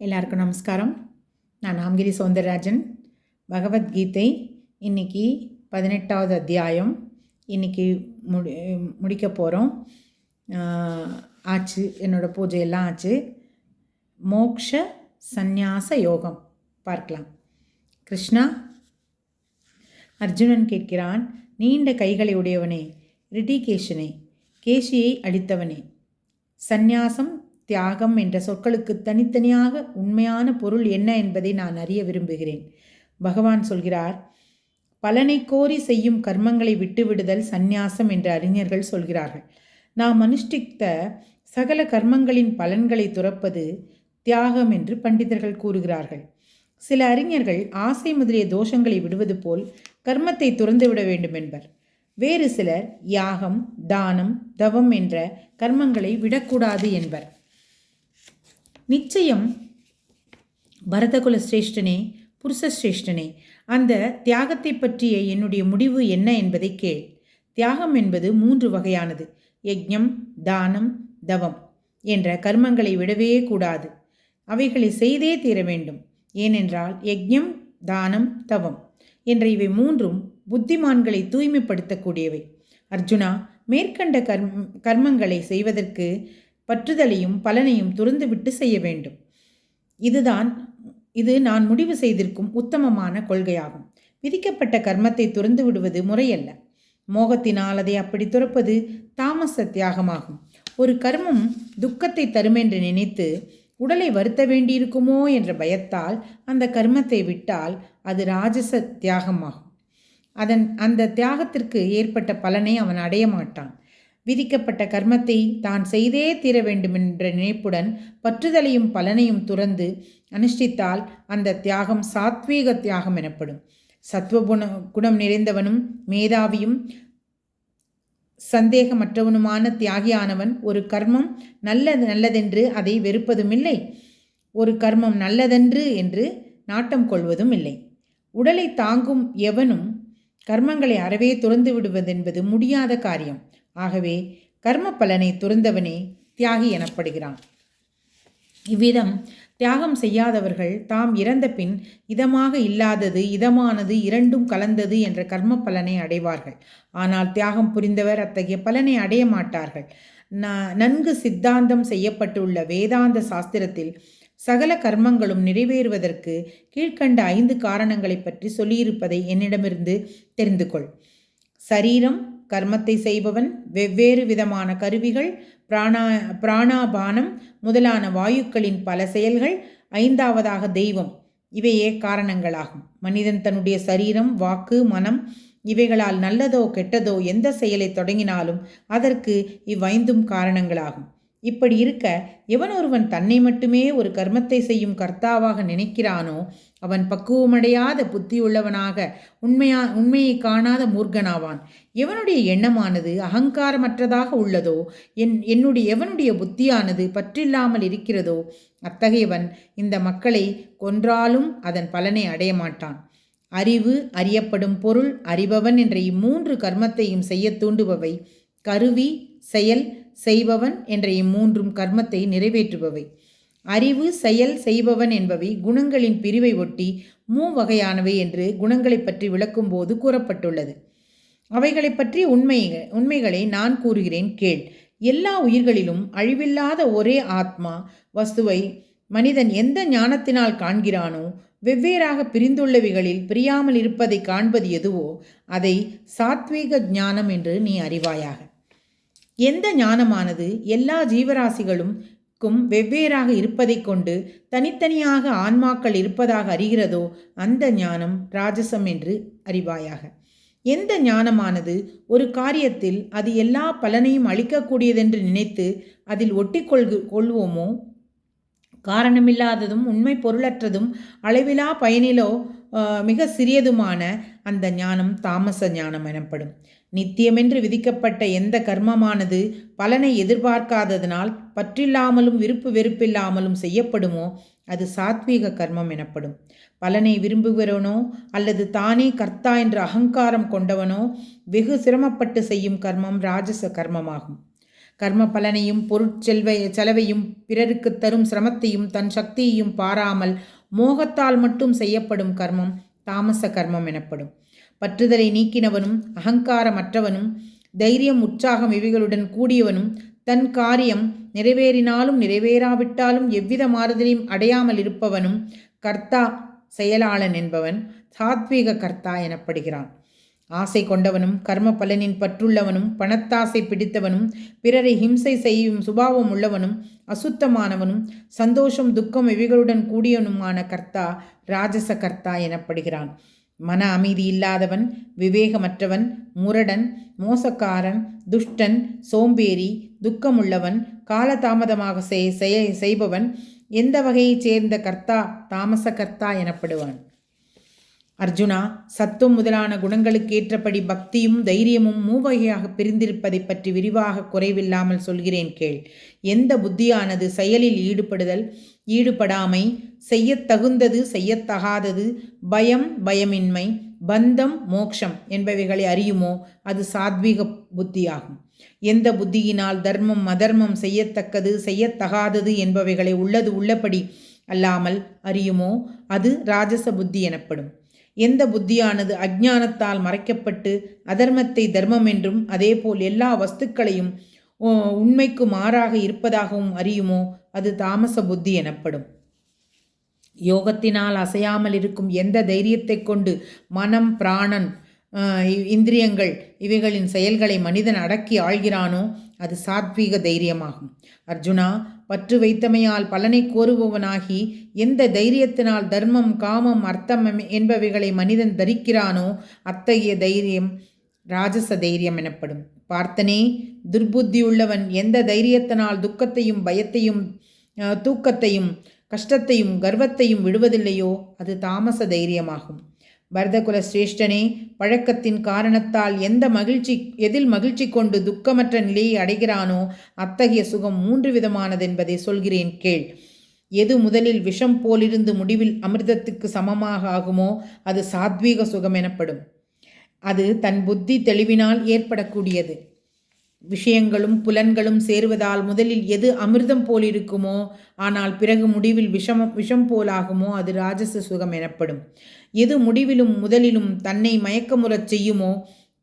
எல்லாருக்கும் நமஸ்காரம். நான் நாம்கிரி சௌந்தரராஜன் பகவத்கீதை இன்றைக்கி பதினெட்டாவது அத்தியாயம். இன்றைக்கி முடி முடிக்க போகிறோம் ஆச்சு. என்னோடய பூஜையெல்லாம் ஆச்சு. மோக்ஷ சந்நியாச யோகம். பார்க்கலாம். கிருஷ்ணா அர்ஜுனன் கேட்கிறான் நீண்ட கைகளை உடையவனே ரிடிகேஷனே கேஷியை அடித்தவனே சந்நியாசம் தியாகம் என்ற சொற்களுக்கு தனித்தனியாக உண்மையான பொருள் என்ன என்பதை நான் அறிய விரும்புகிறேன். பகவான் சொல்கிறார் பலனை கோரி செய்யும் கர்மங்களை விட்டுவிடுதல் சந்நியாசம் என்று அறிஞர்கள் சொல்கிறார்கள். நாம் அனுஷ்டித்த சகல கர்மங்களின் பலன்களை துறப்பது தியாகம் என்று பண்டிதர்கள் கூறுகிறார்கள். சில அறிஞர்கள் ஆசை முதலிய தோஷங்களை விடுவது போல் கர்மத்தை துறந்துவிட வேண்டும் என்பர். வேறு சிலர் யாகம் தானம் தவம் என்ற கர்மங்களை விடக்கூடாது என்பர். நிச்சயம் பரதகுல சிரேஷ்டனே புருஷஸ்ரேஷ்டனே அந்த தியாகத்தை பற்றிய என்னுடைய முடிவு என்ன என்பதை கேள். தியாகம் என்பது மூன்று வகையானது. யஜ்ஞம் தானம் தவம் என்ற கர்மங்களை விடவே கூடாது. அவைகளை செய்தே தீர வேண்டும். ஏனென்றால் யஜ்ஞம் தானம் தவம் என்ற இவை மூன்றும் புத்திமான்களை தூய்மைப்படுத்தக்கூடியவை. அர்ஜுனா மேற்கண்ட கர்ம கர்மங்களை செய்வதற்கு பற்றுதலையும் பலனையும் துறந்துவிட்டு செய்ய வேண்டும். இதுதான் இது நான் முடிவு செய்திருக்கும் உத்தமமான கொள்கையாகும். விதிக்கப்பட்ட கர்மத்தை துறந்து விடுவது முறையல்ல. மோகத்தினால் அதை அப்படி துறப்பது தாமச தியாகமாகும். ஒரு கர்மம் துக்கத்தை தரும் என்று நினைத்து உடலை வருத்த வேண்டியிருக்குமோ என்ற பயத்தால் அந்த கர்மத்தை விட்டால் அது ராஜச தியாகமாகும். அதன் அந்த தியாகத்திற்கு ஏற்பட்ட பலனை அவன் அடைய மாட்டான். விதிக்கப்பட்ட கர்மத்தை தான் செய்தே தீர வேண்டுமென்ற நினைப்புடன் பற்றுதலையும் பலனையும் துறந்து அனுஷ்டித்தால் அந்த தியாகம் சாத்வீக தியாகம் எனப்படும். சத்வகுண குணம் நிறைந்தவனும் மேதாவியும் சந்தேகமற்றவனுமான தியாகியானவன் ஒரு கர்மம் நல்லது நல்லதென்று அதை வெறுப்பதும் இல்லை ஒரு கர்மம் நல்லதென்று என்று நாட்டம் கொள்வதும் இல்லை உடலை தாங்கும் எவனும் கர்மங்களை அறவே துறந்து விடுவதென்பது முடியாத காரியம். ஆகவே கர்ம பலனை துறந்தவனே தியாகி எனப்படுகிறான். இவ்விதம் தியாகம் செய்யாதவர்கள் தாம் இறந்த பின் இதமாக இல்லாதது இதமானது இரண்டும் கலந்தது என்ற கர்ம பலனை அடைவார்கள். ஆனால் தியாகம் புரிந்தவர் அத்தகைய பலனை அடைய மாட்டார்கள். நன்கு சித்தாந்தம் செய்யப்பட்டுள்ள வேதாந்த சாஸ்திரத்தில் சகல கர்மங்களும் நிறைவேறுவதற்கு கீழ்கண்ட ஐந்து காரணங்களை பற்றி சொல்லியிருப்பதை என்னிடமிருந்து தெரிந்து கொள் சரீரம் கர்மத்தை செய்பவன் வெவ்வேறு விதமான கருவிகள் பிராணா பிராணாபானம் முதலான வாயுக்களின் பல செயல்கள் ஐந்தாவதாக தெய்வம். இவையே காரணங்களாகும். மனிதன் தன்னுடைய சரீரம் வாக்கு மனம் இவைகளால் நல்லதோ கெட்டதோ எந்த செயலை தொடங்கினாலும் அதற்கு இவ்வைந்தும் காரணங்களாகும். இப்படி இருக்க எவன் ஒருவன் தன்னை மட்டுமே ஒரு கர்மத்தை செய்யும் கர்த்தாவாக நினைக்கிறானோ அவன் பக்குவமடையாத புத்தியுள்ளவனாக உண்மையா உண்மையை காணாத மூர்க்கனாவான். எவனுடைய எண்ணமானது அகங்காரமற்றதாக உள்ளதோ என் என்னுடைய எவனுடைய புத்தியானது பற்றில்லாமல் இருக்கிறதோ அத்தகையவன் இந்த மக்களை கொன்றாலும் அதன் பலனை அடைய மாட்டான் அறிவு அறியப்படும் பொருள் அறிபவன் என்ற இம்மூன்று கர்மத்தையும் செய்ய தூண்டுபவை. கருவி செயல் செய்பவன் என்ற இம்மூன்றும் கர்மத்தை நிறைவேற்றுபவை. அறிவு செயல் செய்பவன் என்பவை குணங்களின் பிரிவை ஒட்டி மூ வகையானவை என்று குணங்களை பற்றி விளக்கும்போது கூறப்பட்டுள்ளது. அவைகளை பற்றி உண்மை உண்மைகளை நான் கூறுகிறேன் கேள். எல்லா உயிர்களிலும் அழிவில்லாத ஒரே ஆத்மா வஸ்துவை மனிதன் எந்த ஞானத்தினால் காண்கிறானோ வெவ்வேறாக பிரிந்துள்ளவைகளில் பிரியாமல் இருப்பதை காண்பது எதுவோ அதை சாத்வீக ஞானம் என்று நீ அறிவாயாக. எந்த ஞானமானது? எல்லா ஜீவராசிகளும் க்கும் வெவ்வேறாக இருப்பதைக் கொண்டு தனித்தனியாக ஆன்மாக்கள் இருப்பதாக அறிகிறதோ அந்த ஞானம் ராஜசம் என்று அறிவாயாக. எந்த ஞானமானது ஒரு காரியத்தில் அது எல்லா பலனையும் அளிக்கக்கூடியதென்று நினைத்து அதில் ஒட்டி கொள்கு கொள்வோமோ? காரணமில்லாததும் உண்மை பொருளற்றதும் அளவிலா பயனிலோ மிக சிறியதுமான அந்த ஞானம் தாமச ஞானம் எனப்படும். நித்தியமென்று விதிக்கப்பட்ட எந்த கர்மமானது பலனை எதிர்பார்க்காததனால் பற்றில்லாமலும் விருப்பு வெறுப்பில்லாமலும் செய்யப்படுமோ அது சாத்வீக கர்மம் எனப்படும். பலனை விரும்புகிறவனோ அல்லது தானே கர்த்தா என்ற அகங்காரம் கொண்டவனோ வெகு சிரமப்பட்டு செய்யும் கர்மம் ராஜச கர்மமாகும். கர்ம பலனையும் பொருட்செல்வ செலவையும் பிறருக்கு தரும் சிரமத்தையும் தன் சக்தியையும் பாராமல் மோகத்தால் மட்டும் செய்யப்படும் கர்மம் தாமச கர்மம் எனப்படும். பற்றுதலை நீக்கினவனும் அகங்காரமற்றவனும் தைரியம் உற்சாகம் இவைகளுடன் கூடியவனும் தன் காரியம் நிறைவேறினாலும் நிறைவேறாவிட்டாலும் எவ்வித மாறுதலையும் அடையாமல் இருப்பவனும் கர்த்தா செயலாளன் என்பவன் சாத்வீக கர்த்தா எனப்படுகிறான். ஆசை கொண்டவனும் கர்ம பலனின் பற்றுள்ளவனும் பணத்தாசை பிடித்தவனும் பிறரை ஹிம்சை செய்யும் சுபாவம் உள்ளவனும் அசுத்தமானவனும் சந்தோஷம் துக்கம் இவைகளுடன் கூடியவனுமான கர்த்தா ராஜச கர்த்தா எனப்படுகிறான். மன அமைதி இல்லாதவன் விவேகமற்றவன் முரடன் மோசக்காரன் துஷ்டன் சோம்பேறி துக்கமுள்ளவன் காலதாமதமாக செய் செய்பவன் எந்த வகையைச் சேர்ந்த கர்த்தா தாமச கர்த்தா எனப்படுவான். அர்ஜுனா சத்துவம் முதலான குணங்களுக்கு ஏற்றபடி பக்தியும் தைரியமும் மூவகையாக பிரிந்திருப்பதை பற்றி விரிவாக குறைவில்லாமல் சொல்கிறேன் கேள். எந்த புத்தியானது செயலில் ஈடுபடுதல் ஈடுபடாமை செய்யத்தகுந்தது செய்யத்தகாதது பயம் பயமின்மை பந்தம் மோக்ஷம் என்பவைகளை அறியுமோ அது சாத்வீக புத்தியாகும். எந்த புத்தியினால் தர்மம் அதர்மம் செய்யத்தக்கது செய்யத்தகாதது என்பவைகளை உள்ளது உள்ளபடி அல்லாமல் அறியுமோ அது ராஜச புத்தி எனப்படும். எந்த புத்தியானது அஜ்ஞானத்தால் மறைக்கப்பட்டு அதர்மத்தை தர்மம் என்றும் அதேபோல் எல்லா வஸ்துக்களையும் உண்மைக்கு மாறாக இருப்பதாகவும் அறியுமோ அது தாமச புத்தி எனப்படும். யோகத்தினால் அசையாமல் இருக்கும் எந்த தைரியத்தை கொண்டு மனம் பிராணன் இந்திரியங்கள் இவைகளின் செயல்களை மனிதன் அடக்கி ஆள்கிறானோ அது சாத்வீக தைரியமாகும். அர்ஜுனா பற்று வைத்தமையால் பலனை கோருபவனாகி எந்த தைரியத்தினால் தர்மம் காமம் அர்த்தம் என்பவைகளை மனிதன் தரிக்கிறானோ அத்தகைய தைரியம் ராஜச தைரியம் எனப்படும். பார்த்தனே துர்புத்தியுள்ளவன் எந்த தைரியத்தினால் துக்கத்தையும் பயத்தையும் தூக்கத்தையும் கஷ்டத்தையும் கர்வத்தையும் விடுவதில்லையோ? அது தாமச தைரியமாகும். பரதகுல சிரேஷ்டனே பழக்கத்தின் காரணத்தால் எந்த மகிழ்ச்சி எதில் மகிழ்ச்சி கொண்டு துக்கமற்ற நிலையை அடைகிறானோ அத்தகைய சுகம் மூன்று விதமானது என்பதை சொல்கிறேன் கேள். எது முதலில் விஷம் போலிருந்து முடிவில் அமிர்தத்துக்கு சமமாக ஆகுமோ அது சாத்வீக சுகம் எனப்படும். அது தன் புத்தி தெளிவினால் ஏற்படக்கூடியது. விஷயங்களும் புலன்களும் சேருவதால் முதலில் எது அமிர்தம் போலிருக்குமோ ஆனால் பிறகு முடிவில் விஷம் விஷம் போலாகுமோ அது ராஜச சுகம் எனப்படும். எது முடிவிலும் முதலிலும் தன்னை மயக்கமுறச் செய்யுமோ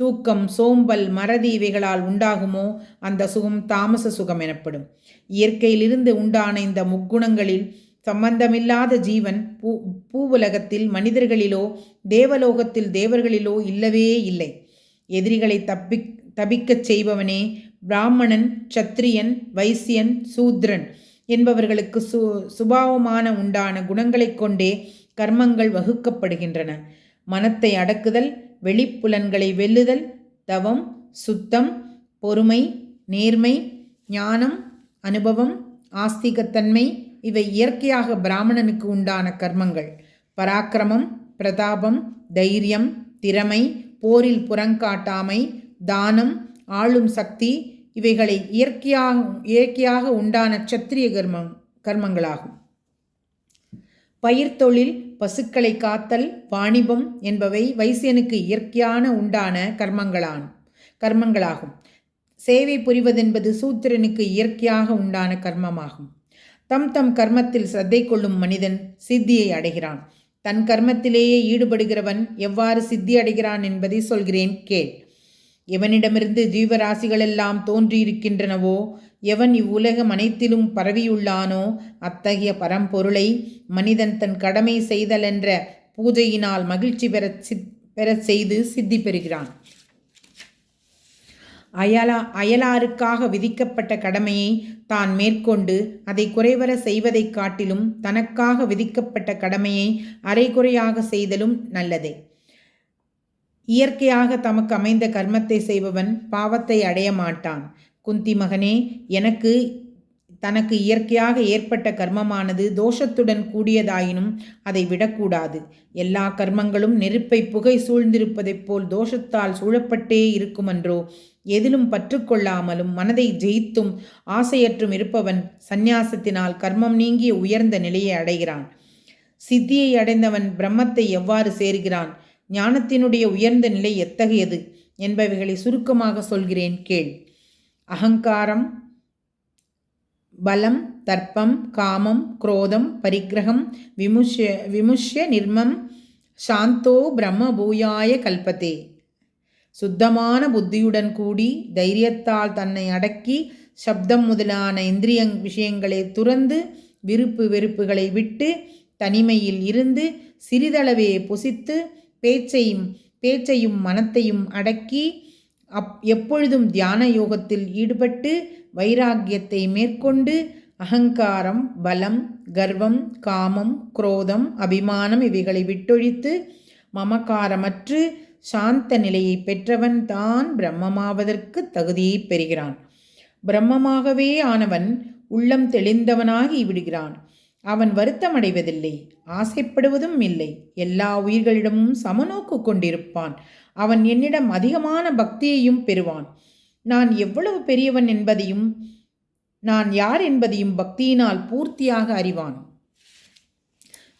தூக்கம் சோம்பல் மறதி இவைகளால் உண்டாகுமோ அந்த சுகம் தாமச சுகம் எனப்படும். இயற்கையிலிருந்து உண்டான இந்த முக்குணங்களில் சம்பந்தமில்லாத ஜீவன் பூ பூவுலகத்தில் மனிதர்களிலோ தேவலோகத்தில் தேவர்களிலோ இல்லவே இல்லை. எதிரிகளை தப்பி தபிக்கச் செய்பவனே பிராமணன் சத்திரியன் வைசியன் சூத்ரன் என்பவர்களுக்கு சு சுபாவமான உண்டான குணங்களைக் கொண்டே கர்மங்கள் வகுக்கப்படுகின்றன. மனத்தை அடக்குதல் வெளிப்புலன்களை வெல்லுதல் தவம் சுத்தம் பொறுமை நேர்மை ஞானம் அனுபவம் ஆஸ்திகத்தன்மை இவை இயற்கையாக பிராமணனுக்கு உண்டான கர்மங்கள். பராக்கிரமம் பிரதாபம் தைரியம் திறமை போரில் புறங்காட்டாமை தானம் ஆளும் சக்தி இவைகளை இயற்கையாக இயற்கையாக உண்டான சத்திரிய கர்மம் கர்மங்களாகும். பயிர் தொழில் பசுக்களை காத்தல் வாணிபம் என்பவை வைசியனுக்கு இயற்கையான உண்டான கர்மங்களான் கர்மங்களாகும். சேவை புரிவதென்பது சூத்திரனுக்கு இயற்கையாக உண்டான கர்மமாகும். தம் தம் கர்மத்தில் சிரத்தை கொள்ளும் மனிதன் சித்தியை அடைகிறான். தன் கர்மத்திலேயே ஈடுபடுகிறவன் எவ்வாறு சித்தி அடைகிறான் என்பதை சொல்கிறேன். கேள். எவனிடமிருந்து ஜீவராசிகளெல்லாம் தோன்றியிருக்கின்றனவோ எவன் இவ்வுலகம் அனைத்திலும் பரவியுள்ளானோ அத்தகைய பரம்பொருளை மனிதன் தன் கடமை செய்தலென்ற பூஜையினால் மகிழ்ச்சி பெற பெறச் செய்து சித்தி பெறுகிறான். அயலா அயலாருக்காக விதிக்கப்பட்ட கடமையை தான் மேற்கொண்டு அதை குறைவர செய்வதைக் காட்டிலும் தனக்காக விதிக்கப்பட்ட கடமையை அரைகுறையாக செய்தலும் நல்லதே. இயற்கையாக தமக்கு அமைந்த கர்மத்தை செய்பவன் பாவத்தை அடைய மாட்டான். குந்தி மகனே எனக்கு தனக்கு இயற்கையாக ஏற்பட்ட கர்மமானது தோஷத்துடன் கூடியதாயினும் அதை விடக்கூடாது. எல்லா கர்மங்களும் நெருப்பை புகை சூழ்ந்திருப்பதைப் போல் தோஷத்தால் சூழப்பட்டே இருக்குமன்றோ? எதிலும் பற்றுக்கொள்ளாமலும் மனதை ஜெயித்தும் ஆசையற்றும் இருப்பவன் சந்நியாசத்தினால் கர்மம் நீங்கிய உயர்ந்த நிலையை அடைகிறான். சித்தியை அடைந்தவன் பிரம்மத்தை எவ்வாறு சேர்கிறான்? ஞானத்தினுடைய உயர்ந்த நிலை எத்தகையது என்பவைகளை சுருக்கமாக சொல்கிறேன் கேள். அகங்காரம் பலம் தர்ப்பம் காமம் குரோதம் பரிக்கிரகம் விமுஷ்ய விமுஷ்ய நிர்மம் சாந்தோ பிரம்ம பூயாய கல்பத்தே. சுத்தமான புத்தியுடன் கூடி தைரியத்தால் தன்னை அடக்கி சப்தம் முதலான இந்திரிய விஷயங்களை துறந்து விருப்பு வெறுப்புகளை விட்டு தனிமையில் இருந்து சிறிதளவே புசித்து பேச்சையும் பேச்சையும் மனத்தையும் அடக்கி அப் எப்பொழுதும் தியான யோகத்தில் ஈடுபட்டு வைராக்கியத்தை மேற்கொண்டு அகங்காரம் பலம் கர்வம் காமம் குரோதம் அபிமானம் இவைகளை விட்டொழித்து மமக்காரமற்று சாந்த நிலையை பெற்றவன் தான் பிரம்மமாவதற்கு தகுதியை பெறுகிறான். பிரம்மமாகவே ஆனவன் உள்ளம் தெளிந்தவனாகி விடுகிறான். அவன் வருத்தமடைவதில்லை. ஆசைப்படுவதும் இல்லை. எல்லா உயிர்களிடமும் சமநோக்கு கொண்டிருப்பான். அவன் என்னிடம் அதிகமான பக்தியையும் பெறுவான். நான் எவ்வளவு பெரியவன் என்பதையும் நான் யார் என்பதையும் பக்தியினால் பூர்த்தியாக அறிவான்.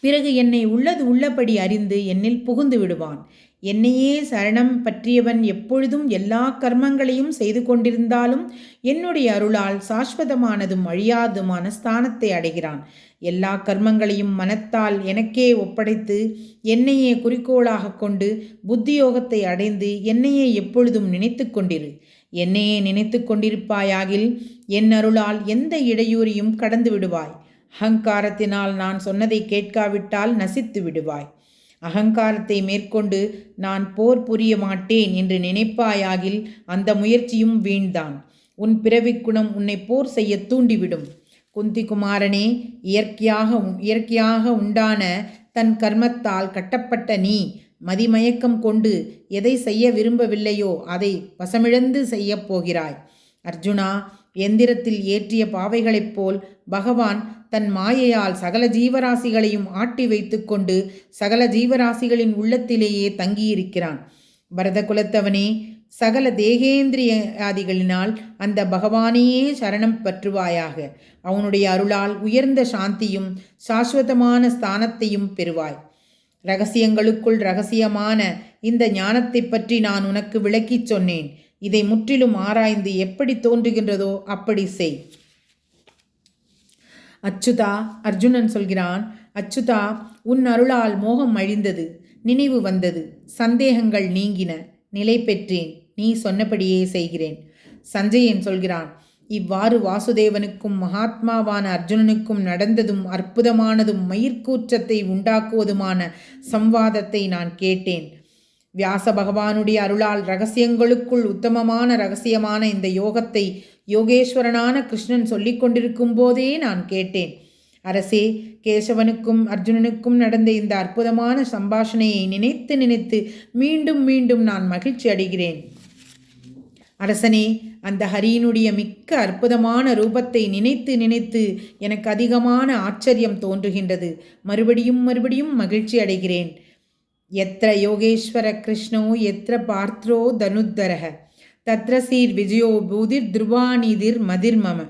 பிறகு என்னை உள்ளது உள்ளபடி அறிந்து என்னில் புகுந்து விடுவான். என்னையே சரணம் பற்றியவன் எப்பொழுதும் எல்லா கர்மங்களையும் செய்து கொண்டிருந்தாலும் என்னுடைய அருளால் சாஸ்வதமானதும் அழியாதுமான ஸ்தானத்தை அடைகிறான். எல்லா கர்மங்களையும் மனத்தால் எனக்கே ஒப்படைத்து என்னையே குறிக்கோளாக கொண்டு புத்தியோகத்தை அடைந்து என்னையே எப்பொழுதும் நினைத்து கொண்டிரு. என்னையே நினைத்து கொண்டிருப்பாயாகில் என் அருளால் எந்த இடையூறையும் கடந்து விடுவாய். அகங்காரத்தினால் நான் சொன்னதை கேட்காவிட்டால் நசித்து விடுவாய். அகங்காரத்தை மேற்கொண்டு நான் போர் புரிய மாட்டேன் என்று நினைப்பாயாகில் அந்த முயற்சியும் வீண்தான். உன் பிறவிக்குணம் உன்னை போர் செய்ய தூண்டிவிடும். குந்தி குமாரனே இயற்கையாக இயற்கையாக உண்டான தன் கர்மத்தால் கட்டப்பட்ட நீ மதிமயக்கம் கொண்டு எதை செய்ய விரும்பவில்லையோ அதை வசமிழந்து செய்யப் போகிறாய். அர்ஜுனா எந்திரத்தில் ஏற்றிய பாவைகளைப் போல் பகவான் தன் மாயையால் சகல ஜீவராசிகளையும் ஆட்டி வைத்துக்கொண்டு சகல ஜீவராசிகளின் உள்ளத்திலேயே தங்கியிருக்கிறான். பரத குலத்தவனே சகல தேகேந்திரியாதிகளினால் அந்த பகவானையே சரணம் பற்றுவாயாக. அவனுடைய அருளால் உயர்ந்த சாந்தியும் சாஸ்வதமான ஸ்தானத்தையும் பெறுவாய். ரகசியங்களுக்குள் ரகசியமான இந்த ஞானத்தை பற்றி நான் உனக்கு விளக்கிச் சொன்னேன். இதை முற்றிலும் ஆராய்ந்து எப்படி தோன்றுகின்றதோ அப்படி செய். அச்சுதா அர்ஜுனன் சொல்கிறான் அச்சுதா உன் அருளால் மோகம் அழிந்தது நினைவு வந்தது சந்தேகங்கள் நீங்கின. நிலை பெற்றேன் நீ சொன்னபடியே செய்கிறேன். சஞ்சயன் சொல்கிறான் இவ்வாறு வாசுதேவனுக்கும் மகாத்மாவான அர்ஜுனனுக்கும் நடந்ததும் அற்புதமானதும் மயிர்கூற்றத்தை உண்டாக்குவதுமான சம்வாதத்தை நான் கேட்டேன். வியாச பகவானுடைய அருளால் ரகசியங்களுக்குள் உத்தமமான ரகசியமான இந்த யோகத்தை யோகேஸ்வரனான கிருஷ்ணன் சொல்லிக் கொண்டிருக்கும் போதே நான் கேட்டேன். அரசே கேசவனுக்கும் அர்ஜுனனுக்கும் நடந்த இந்த அற்புதமான சம்பாஷணையை நினைத்து நினைத்து மீண்டும் மீண்டும் நான் மகிழ்ச்சி அடைகிறேன். அரசனே அந்த ஹரியினுடைய மிக்க அற்புதமான ரூபத்தை நினைத்து நினைத்து எனக்கு அதிகமான ஆச்சரியம் தோன்றுகின்றது. மறுபடியும் மறுபடியும் மகிழ்ச்சி அடைகிறேன். எத்திர யோகேஸ்வர கிருஷ்ணோ எத்திர பார்த்ரோ தனுத்தரக. தத்ர சீர் விஜயோ பூதிர் துருவாநிதிர் மதிர்மம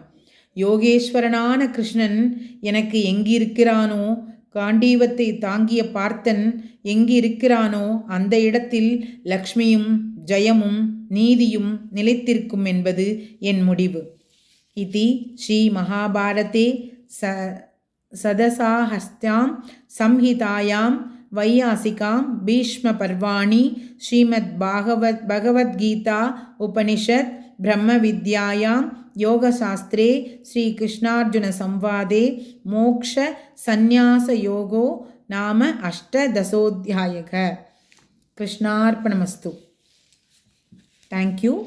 யோகேஸ்வரனான கிருஷ்ணன் எனக்கு எங்கிருக்கிறானோ? காண்டீவத்தை தாங்கிய பார்த்தன் எங்கிருக்கிறானோ? அந்த இடத்தில் லக்ஷ்மியும் ஜயமும் நீதியும் நிலைத்திருக்கும் என்பது என் முடிவு. இது ஸ்ரீ மகாபாரதே ச சதசாஹஸ்தாம் சம்ஹிதாயாம் வையாசிகாம் பீஷ்ம பர்வாணி ஸ்ரீமத் பாகவத் பகவத்கீதா உபனிஷத் பிரம்ம வித்யாயாம் योगशास्त्रे श्रीकृष्णार्जुनसंवादे मोक्षसन्न्यासयोगो நாம அஷ்டதசோத்தியாயக கிருஷ்ணார்ப்பணமஸ்து தேங்க்யூ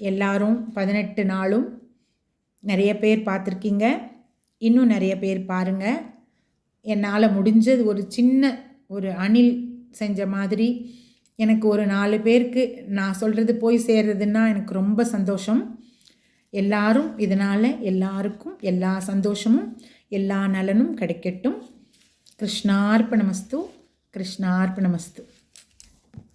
எல்லாரும் பதினெட்டு நாளும் நிறைய பேர் பார்த்துருக்கீங்க இன்னும் நிறைய பேர் பாருங்கள் என்னால் முடிஞ்சது ஒரு சின்ன ஒரு அணில் செஞ்ச மாதிரி எனக்கு ஒரு நாலு பேருக்கு நான் சொல்கிறது போய் சேர்றதுன்னா எனக்கு ரொம்ப சந்தோஷம் எல்லாரும் இதனால் எல்லாருக்கும் எல்லா சந்தோஷமும் எல்லா நலனும் கிடைக்கட்டும். கிருஷ்ணார்ப்பணமஸ்து கிருஷ்ணார்ப்பணமஸ்து